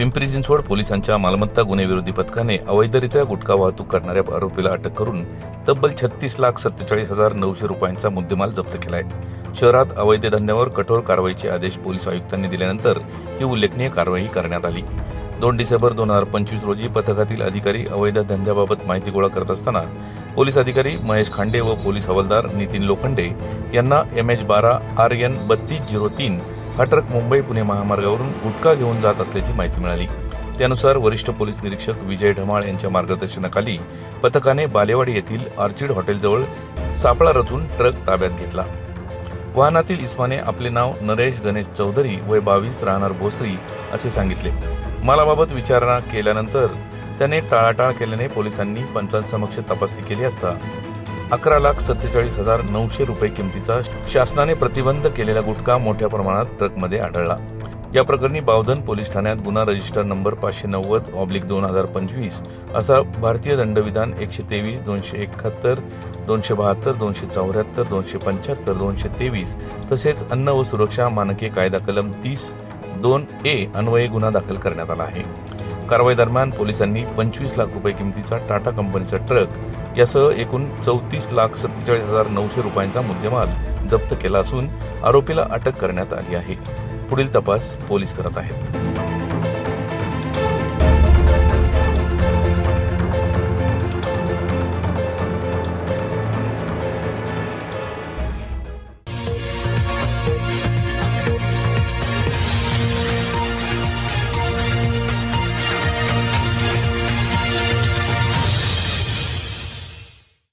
पिंपरी चिंचवड पोलिसांच्या मालमत्ता गुन्हे विरोधी पथकाने अवैधरित्या गुटखा वाहतूक करणाऱ्या आरोपीला अटक करून तब्बल छत्तीस लाख सत्तेचाळीस हजार नऊशे रुपयांचा मुद्देमाल जप्त केलाय. शहरात अवैध धंद्यावर कठोर कारवाईचे आदेश पोलीस आयुक्तांनी दिल्यानंतर ही उल्लेखनीय कारवाई करण्यात आली. दोन डिसेंबर दोन हजार पंचवीस रोजी पथकातील अधिकारी अवैध धंद्याबाबत माहिती गोळा करत असताना पोलीस अधिकारी महेश खांडे व पोलीस हवालदार नितीन लोखंडे यांना एम एच बारा आर एन बत्तीस झिरो तीन हा ट्रक मुंबई पुणे महामार्गावरून गुटखा घेऊन जात असल्याची माहिती मिळाली. त्यानुसार वरिष्ठ पोलीस निरीक्षक विजय ढमाळ यांच्या मार्गदर्शनाखाली पथकाने बालेवाडी येथील आर्चिड हॉटेलजवळ सापळा रचून ट्रक ताब्यात घेतला. वाहनातील इस्माने आपले नाव नरेश गणेश चौधरी वय बावीस राहणार भोसरी असे सांगितले. मालाबाबत विचारणा केल्यानंतर त्याने टाळाटाळ केल्याने पोलिसांनी पंचांसमक्ष तपासणी केली असता अकरा लाख सत्तेचाळीस हजार नऊशे रुपये किमतीचा शासनाने प्रतिबंध केलेला गुटखा मोठ्या प्रमाणात ट्रकमध्ये आढळला. या प्रकरणी बावधन पोलीस ठाण्यात गुन्हा रजिस्टर नंबर पाचशे नव्वद ऑब्लिक दोन हजार पंचवीस असा भारतीय दंडविधान एकशे तेवीस दोनशे एकाहत्तर दोनशे बहात्तर दोनशे चौऱ्याहत्तर दोनशे पंच्याहत्तर दोनशे तेवीस तसेच अन्न व सुरक्षा मानके कायदा कलम तीस दोन ए अन्वये गुन्हा दाखल करण्यात आला आहे. कारवाई दरम्यान पोलिसांनी पंचवीस लाख रुपये किमतीचा टाटा कंपनीचा ट्रक यासह एकूण चौतीस लाख सत्तेचाळीस हजार नऊशे रुपयांचा मुद्देमाल जप्त केला असून आरोपीला अटक करण्यात आली आहे. पुढील तपास पोलीस करत आहेत.